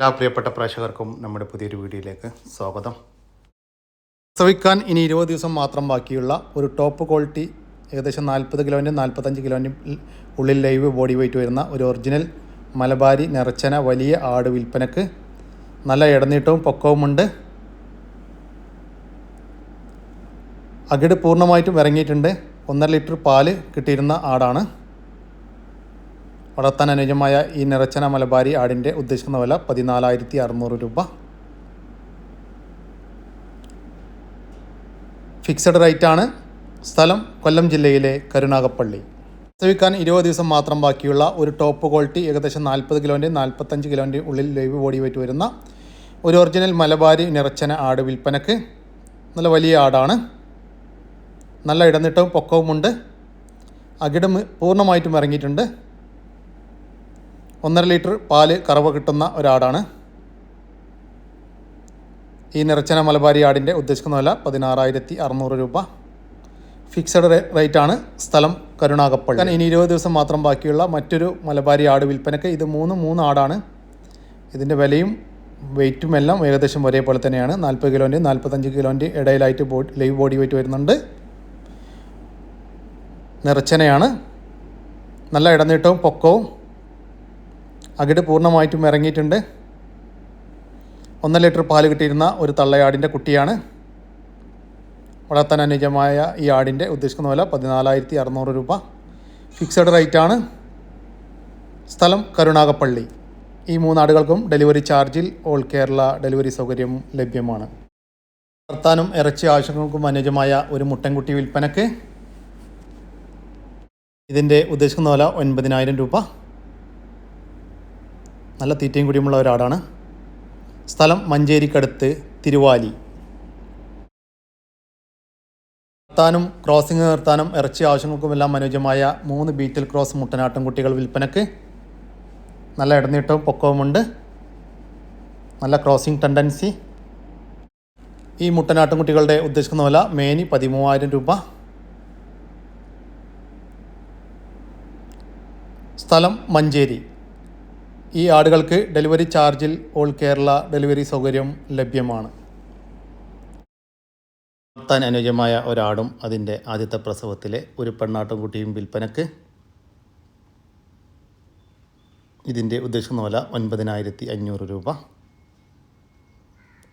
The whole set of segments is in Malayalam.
എല്ലാ പ്രിയപ്പെട്ട പ്രേക്ഷകർക്കും നമ്മുടെ പുതിയൊരു വീഡിയോയിലേക്ക് സ്വാഗതം. പ്രസവിക്കാൻ ഇനി ഇരുപത് ദിവസം മാത്രം ബാക്കിയുള്ള ഒരു ടോപ്പ് ക്വാളിറ്റി ഏകദേശം നാൽപ്പത് കിലോന്റെ നാൽപ്പത്തഞ്ച് കിലോന്റെ ഉള്ളിൽ ലൈവ് ബോഡി വെയിറ്റ് വരുന്ന ഒരു ഒറിജിനൽ മലബാരി നിറച്ചന വലിയ ആട് വിൽപ്പനക്ക് നല്ല ഇടനീട്ടവും പൊക്കവുമുണ്ട് അകിട് പൂർണമായിട്ടും ഇറങ്ങിയിട്ടുണ്ട്. ഒന്നര ലിറ്റർ പാൽ കിട്ടിയിരുന്ന ആടാണ്. വളർത്താൻ അനുയോജ്യമായ ഈ നിറച്ചന മലബാരി ആടിന്റെ ഉദ്ദേശിക്കുന്ന വില പതിനാലായിരത്തി അറുന്നൂറ് രൂപ. ഫിക്സഡ് റേറ്റാണ്. സ്ഥലം കൊല്ലം ജില്ലയിലെ കരുനാഗപ്പള്ളി. പ്രസവിക്കാൻ ഇരുപത് ദിവസം മാത്രം ബാക്കിയുള്ള ഒരു ടോപ്പ് ക്വാളിറ്റി ഏകദേശം നാൽപ്പത് കിലോന്റെയും നാൽപ്പത്തഞ്ച് കിലോന്റെയും ഉള്ളിൽ ലൈവ് ബോഡി വെയിറ്റ് വരുന്ന ഒരു ഒറിജിനൽ മലബാരി നിറച്ചന ആട് വിൽപ്പനക്ക് നല്ല വലിയ ആടാണ്. നല്ല ഇടനിട്ടവും പൊക്കവുമുണ്ട്. അകിട് പൂർണമായിട്ടും ഇറങ്ങിയിട്ടുണ്ട്. ഒന്നര ലിറ്റർ പാൽ കറവ് കിട്ടുന്ന ഒരാടാണ്. ഈ നിറച്ചന മലബാരി ആടിന്റെ ഉദ്ദേശിക്കുന്ന വില പതിനാറായിരത്തി അറുന്നൂറ് രൂപ. ഫിക്സഡ് റേറ്റാണ് സ്ഥലം കരുണാകപ്പള്ളി കാരണം ഇനി ഇരുപത് ദിവസം മാത്രം ബാക്കിയുള്ള മറ്റൊരു മലബാരി ആട് വിൽപ്പനയ്ക്ക് ഇത് മൂന്ന് മൂന്ന് ആടാണ്. ഇതിന്റെ വിലയും വെയിറ്റും എല്ലാം ഏകദേശം ഒരേപോലെ തന്നെയാണ്. നാൽപ്പത് കിലോന്റെയും നാൽപ്പത്തഞ്ച് കിലോന്റെയും ഇടയിലായിട്ട് ബോഡി ലൈവ് ബോഡി വെയിറ്റ് വരുന്നുണ്ട്. നിറച്ചനയാണ്. നല്ല ഇടനീട്ടവും പൊക്കവും അകിട് പൂർണമായിട്ടും ഇറങ്ങിയിട്ടുണ്ട്. ഒന്നര ലിറ്റർ പാൽ കിട്ടിയിരുന്ന ഒരു തള്ളയാടിന്റെ കുട്ടിയാണ്. വളർത്താൻ അനുയോജ്യമായ ഈ ആടിന്റെ ഉദ്ദേശിക്കുന്ന വില പതിനാലായിരത്തി അറുന്നൂറ് രൂപ. ഫിക്സഡ് റേറ്റാണ്. സ്ഥലം കരുണാകപ്പള്ളി ഈ മൂന്നാടുകൾക്കും ഡെലിവറി ചാർജിൽ ഓൾ കേരള ഡെലിവറി സൗകര്യം ലഭ്യമാണ്. വളർത്താനും ഇറച്ചി ആവശ്യങ്ങൾക്കും അനുയോജ്യമായ ഒരു മുട്ടൻകുട്ടി വിൽപ്പനക്ക് ഇതിന്റെ ഉദ്ദേശിക്കുന്ന വില ഒൻപതിനായിരം രൂപ. നല്ല തീറ്റയും കൂടിയുമുള്ള ഒരാടാണ്. സ്ഥലം മഞ്ചേരിക്കടുത്ത് തിരുവാലി. നിർത്താനും ക്രോസിംഗ് നിർത്താനും ഇറച്ചി ആവശ്യങ്ങൾക്കുമെല്ലാം അനുയോജ്യമായ മൂന്ന് ബീറ്റിൽ ക്രോസ് മുട്ടനാട്ടും കുട്ടികൾ വിൽപ്പനക്ക്. നല്ല ഇടനീട്ടവും പൊക്കവുമുണ്ട്. നല്ല ക്രോസിംഗ് ടെൻഡൻസി. ഈ മുട്ടനാട്ടും കുട്ടികളുടെ ഉദ്ദേശിക്കുന്ന വില മേനി പതിമൂവായിരം രൂപ. സ്ഥലം മഞ്ചേരി. ഈ ആടുകൾക്ക് ഡെലിവറി ചാർജിൽ ഓൾ കേരള ഡെലിവറി സൗകര്യം ലഭ്യമാണ്. വളർത്താൻ അനുയോജ്യമായ ഒരാടും അതിന്റെ ആദ്യത്തെ പ്രസവത്തിലെ ഒരു പെണ്ണാട്ടുംകുട്ടിയും വിൽപ്പനക്ക് ഇതിന്റെ ഉദ്ദേശിക്കുന്ന വില ഒൻപതിനായിരത്തി അഞ്ഞൂറ് രൂപ.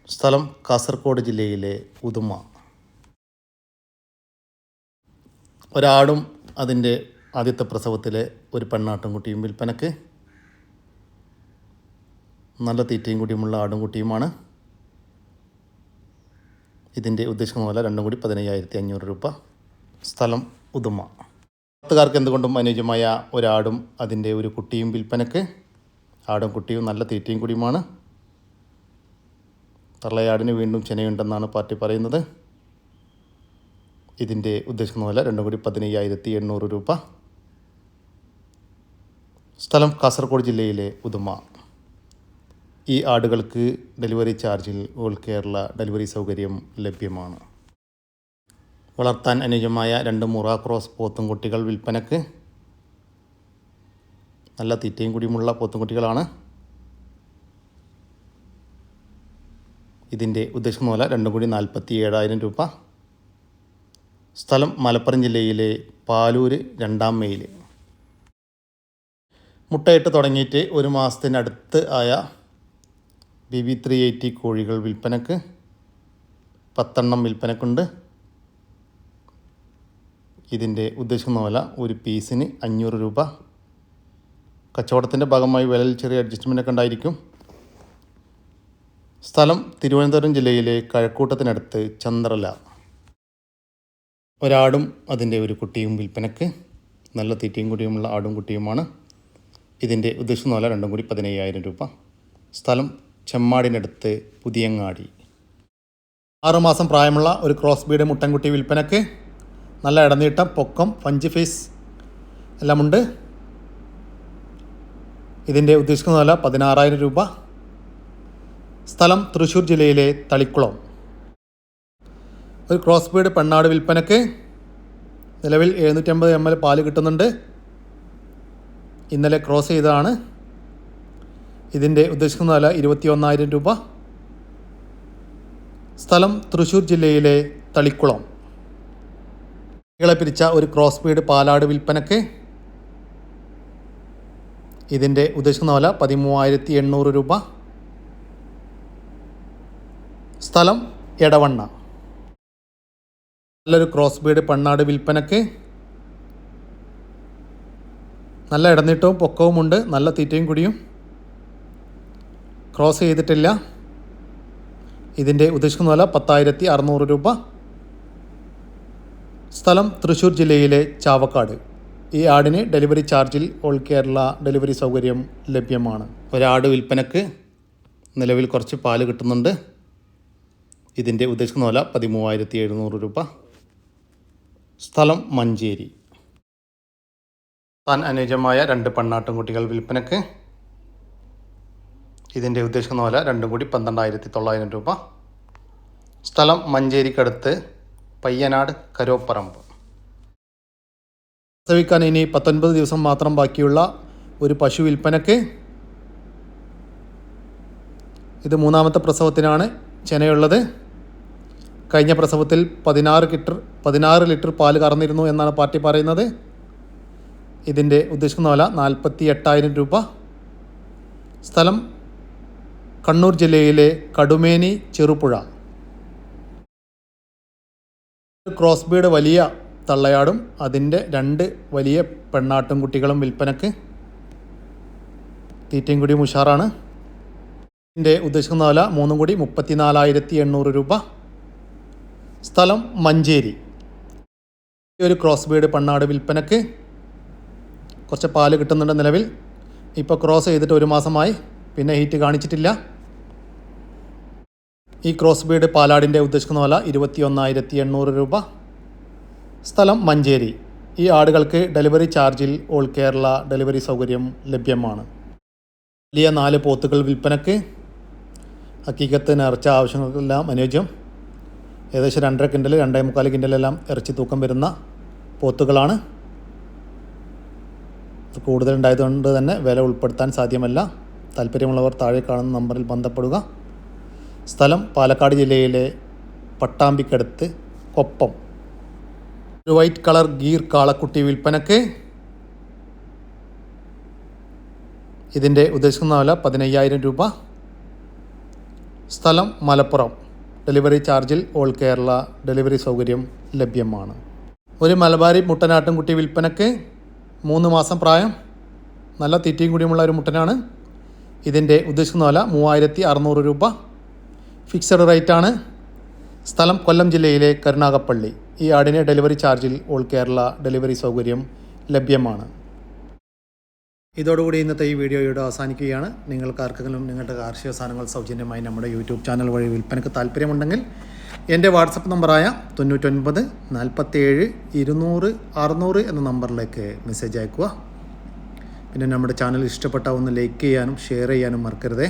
സ്ഥലം കാസർഗോഡ് ജില്ലയിലെ ഉദുമ. ഒരാടും അതിന്റെ ആദ്യത്തെ പ്രസവത്തിലെ ഒരു പെണ്ണാട്ടുംകുട്ടിയും വിൽപ്പനക്ക് നല്ല തീറ്റയും കൂടിയുമുള്ള ആടും കുട്ടിയുമാണ്. ഇതിന്റെ ഉദ്ദേശിക്കുന്ന പോലെ രണ്ടും കൂടി പതിനയ്യായിരത്തി അഞ്ഞൂറ് രൂപ. സ്ഥലം ഉദുമ. പത്തുകാർക്ക് എന്തുകൊണ്ടും അനുയോജ്യമായ ഒരാടും അതിന്റെ ഒരു കുട്ടിയും വിൽപ്പനക്ക്. ആടും കുട്ടിയും നല്ല തീറ്റയും കൂടിയുമാണ്. തള്ളയാടിന് വീണ്ടും ചെനയുണ്ടെന്നാണ് പാർട്ടി പറയുന്നത്. ഇതിന്റെ ഉദ്ദേശിക്കുന്ന പോലെ രണ്ടും കൂടി പതിനയ്യായിരത്തി എണ്ണൂറ് രൂപ. സ്ഥലം കാസർഗോഡ് ജില്ലയിലെ ഉദുമ. ഈ ആടുകൾക്ക് ഡെലിവറി ചാർജിൽ ഓൾ കേരള ഡെലിവറി സൗകര്യം ലഭ്യമാണ്. വളർത്താൻ അനുയോജ്യമായ രണ്ട് മുറ ക്രോസ് പോത്തുംകുട്ടികൾ വിൽപ്പനക്ക്. നല്ല തീറ്റയും കൂടിയുമുള്ള പോത്തുംകുട്ടികളാണ്. ഇതിന്റെ ഉദ്ദേശിക്കുന്ന പോലെ രണ്ടും കൂടി നാൽപ്പത്തി ഏഴായിരം രൂപ. സ്ഥലം മലപ്പുറം ജില്ലയിലെ പാലൂര് രണ്ടാം മെയിൽ മുട്ടയിട്ട് തുടങ്ങിയിട്ട് ഒരു മാസത്തിനടുത്ത് ആയ ബി വി ത്രീ എയ്റ്റി കോഴികൾ വിൽപ്പനക്ക് പത്തെണ്ണം വിൽപ്പനക്കുണ്ട്. ഇതിന്റെ ഉദ്ദേശിക്കുന്ന വില ഒരു പീസിന് അഞ്ഞൂറ് രൂപ. കച്ചവടത്തിന്റെ ഭാഗമായി വിലയിൽ ചെറിയ അഡ്ജസ്റ്റ്മെന്റ് ഉണ്ടായിരിക്കും. സ്ഥലം തിരുവനന്തപുരം ജില്ലയിലെ കഴക്കൂട്ടത്തിനടുത്ത് ചന്ദ്രല. ഒരാടും അതിന്റെ ഒരു കുട്ടിയും വിൽപ്പനക്ക്. നല്ല തീറ്റയും കുട്ടിയുമുള്ള ആടും കുട്ടിയുമാണ്. ഇതിന്റെ ഉദ്ദേശിക്കുന്ന വില രണ്ടും കൂടി പതിനയ്യായിരം രൂപ. സ്ഥലം ചെമ്മാടിനടുത്ത് പുതിയങ്ങാടി. ആറുമാസം പ്രായമുള്ള ഒരു ക്രോസ് ബീഡ് മുട്ടൻകുട്ടി വിൽപ്പനക്ക് നല്ല ഇടനീട്ടം പൊക്കം പഞ്ച് ഫേസ് എല്ലാമുണ്ട്. ഇതിന്റെ ഉദ്ദേശിക്കുന്ന വില പതിനാറായിരം രൂപ. സ്ഥലം തൃശ്ശൂർ ജില്ലയിലെ തളിക്കുളം. ഒരു ക്രോസ് ബീഡ് പെണ്ണാട് വിൽപ്പനക്ക് നിലവിൽ എഴുന്നൂറ്റമ്പത് എം എൽ പാൽ കിട്ടുന്നുണ്ട്. ഇന്നലെ ക്രോസ് ചെയ്തതാണ്. ഇതിന്റെ ഉദ്ദേശിക്കുന്ന വില ഇരുപത്തി ഒന്നായിരം രൂപ. സ്ഥലം തൃശ്ശൂർ ജില്ലയിലെ തളിക്കുളം. കുട്ടികളെ പിരിച്ച ഒരു ക്രോസ് ബീഡ് പാലാട് വിൽപ്പനക്ക് ഇതിന്റെ ഉദ്ദേശിക്കുന്ന വില പതിമൂവായിരത്തി എണ്ണൂറ് രൂപ. സ്ഥലം എടവണ്ണ. നല്ലൊരു ക്രോസ് ബീഡ് പണ്ണാട് വിൽപ്പനക്ക്. നല്ല ഇടനീട്ടവും പൊക്കവുമുണ്ട് നല്ല തീറ്റയും കുടിയും. ക്രോസ് ചെയ്തിട്ടില്ല. ഇതിന്റെ ഉദ്ദേശിക്കുന്ന വില പത്തായിരത്തി അറുന്നൂറ് രൂപ. സ്ഥലം തൃശ്ശൂർ ജില്ലയിലെ ചാവക്കാട്. ഈ ആടിന് ഡെലിവറി ചാർജിൽ ഓൾ കേരള ഡെലിവറി സൗകര്യം ലഭ്യമാണ്. ഒരാട് വിൽപ്പനക്ക് നിലവിൽ കുറച്ച് പാൽ കിട്ടുന്നുണ്ട്. ഇതിന്റെ ഉദ്ദേശിക്കുന്ന വില പതിമൂവായിരത്തി എഴുന്നൂറ് രൂപ. സ്ഥലം മഞ്ചേരി. താൻ അനുയോജ്യമായ രണ്ട് പെണ്ണാട്ടുംകുട്ടികൾ വിൽപ്പനക്ക് ഇതിന്റെ ഉദ്ദേശിക്കുന്ന വില രണ്ടും കൂടി പന്ത്രണ്ടായിരത്തി തൊള്ളായിരം രൂപ. സ്ഥലം മഞ്ചേരിക്കടുത്ത് പയ്യനാട് കരോപ്പറമ്പ്. പ്രസവിക്കാൻ ഇനി പത്തൊൻപത് ദിവസം മാത്രം ബാക്കിയുള്ള ഒരു പശു വിൽപ്പനക്ക് ഇത് മൂന്നാമത്തെ പ്രസവത്തിനാണ് ചെനയുള്ളത്. കഴിഞ്ഞ പ്രസവത്തിൽ പതിനാറ് ലിറ്റർ പതിനാറ് ലിറ്റർ പാൽ കറന്നിരുന്നു എന്നാണ് പാർട്ടി പറയുന്നത്. ഇതിന്റെ ഉദ്ദേശിക്കുന്ന വില നാൽപ്പത്തി എട്ടായിരം രൂപ. സ്ഥലം കണ്ണൂർ ജില്ലയിലെ കടുമേനി ചെറുപുഴ. ക്രോസ് ബീഡ് വലിയ തള്ളയാടും അതിന്റെ രണ്ട് വലിയ പെണ്ണാട്ടും കുട്ടികളും വിൽപ്പനക്ക് തീറ്റയും കൂടിയും ഉഷാറാണ് ഇതിന്റെ ഉദ്ദേശിക്കുന്ന വില മൂന്നും കൂടി മുപ്പത്തിനാലായിരത്തി എണ്ണൂറ് രൂപ. സ്ഥലം മഞ്ചേരി. ഒരു ക്രോസ് ബീഡ് പെണ്ണാട് വിൽപ്പനക്ക് കുറച്ച് പാൽ കിട്ടുന്നുണ്ട് നിലവിൽ. ഇപ്പോൾ ക്രോസ് ചെയ്തിട്ട് ഒരു മാസമായി. പിന്നെ ഹീറ്റ് കാണിച്ചിട്ടില്ല. ഈ ക്രോസ് ബീഡ് പാലാടിന്റെ ഉദ്ദേശിക്കുന്ന വില ഇരുപത്തി ഒന്നായിരത്തി എണ്ണൂറ് രൂപ. സ്ഥലം മഞ്ചേരി. ഈ ആടുകൾക്ക് ഡെലിവറി ചാർജിൽ ഓൾ കേരള ഡെലിവറി സൗകര്യം ലഭ്യമാണ്. വലിയ നാല് പോത്തുകൾ വിൽപ്പനക്ക് ഹക്കീക്കത്ത് ഇറച്ച ആവശ്യങ്ങൾക്കെല്ലാം അനുയോജ്യം. ഏകദേശം രണ്ടര കിൻഡൽ രണ്ടേ മുക്കാൽ കിൻഡലെല്ലാം ഇറച്ചി തൂക്കം വരുന്ന പോത്തുകളാണ്. കൂടുതൽ ഉണ്ടായതുകൊണ്ട് തന്നെ വില ഉൾപ്പെടുത്താൻ സാധ്യമല്ല. താല്പര്യമുള്ളവർ താഴെ കാണുന്ന നമ്പറിൽ ബന്ധപ്പെടുക. സ്ഥലം പാലക്കാട് ജില്ലയിലെ പട്ടാമ്പിക്കടുത്ത് കൊപ്പം. ഒരു വൈറ്റ് കളർ ഗീർ കാളക്കുട്ടി വിൽപ്പനക്ക് ഇതിന്റെ ഉദ്ദേശിക്കുന്ന വില പതിനയ്യായിരം രൂപ. സ്ഥലം മലപ്പുറം. ഡെലിവറി ചാർജിൽ ഓൾ കേരള ഡെലിവറി സൗകര്യം ലഭ്യമാണ്. ഒരു മലബാരി മുട്ടനാട്ടും കുട്ടി വിൽപ്പനക്ക് മൂന്ന് മാസം പ്രായം. നല്ല തീറ്റയും കൂടിയുമുള്ള ഒരു മുട്ടനാണ്. ഇതിന്റെ ഉദ്ദേശിക്കുന്ന വില മൂവായിരത്തി അറുന്നൂറ് രൂപ. ഫിക്സഡ് റേറ്റാണ്. സ്ഥലം കൊല്ലം ജില്ലയിലെ കരുണാകപ്പള്ളി ഈ ആടിന് ഡെലിവറി ചാർജിൽ ഓൾ കേരള ഡെലിവറി സൗകര്യം ലഭ്യമാണ്. ഇതോടുകൂടി ഇന്നത്തെ ഈ വീഡിയോ ഇവിടെ അവസാനിക്കുകയാണ്. നിങ്ങൾക്ക് ആർക്കെങ്കിലും നിങ്ങളുടെ കാർഷിക സാധനങ്ങൾ സൗജന്യമായി നമ്മുടെ യൂട്യൂബ് ചാനൽ വഴി വിൽപ്പനയ്ക്ക് താല്പര്യമുണ്ടെങ്കിൽ എന്റെ വാട്സപ്പ് നമ്പറായ തൊണ്ണൂറ്റൊൻപത് നാൽപ്പത്തേഴ് ഇരുന്നൂറ് അറുന്നൂറ് എന്ന നമ്പറിലേക്ക് മെസ്സേജ് അയക്കുക. പിന്നെ നമ്മുടെ ചാനൽ ഇഷ്ടപ്പെട്ട ഒന്ന് ലൈക്ക് ചെയ്യാനും ഷെയർ ചെയ്യാനും മറക്കരുതേ.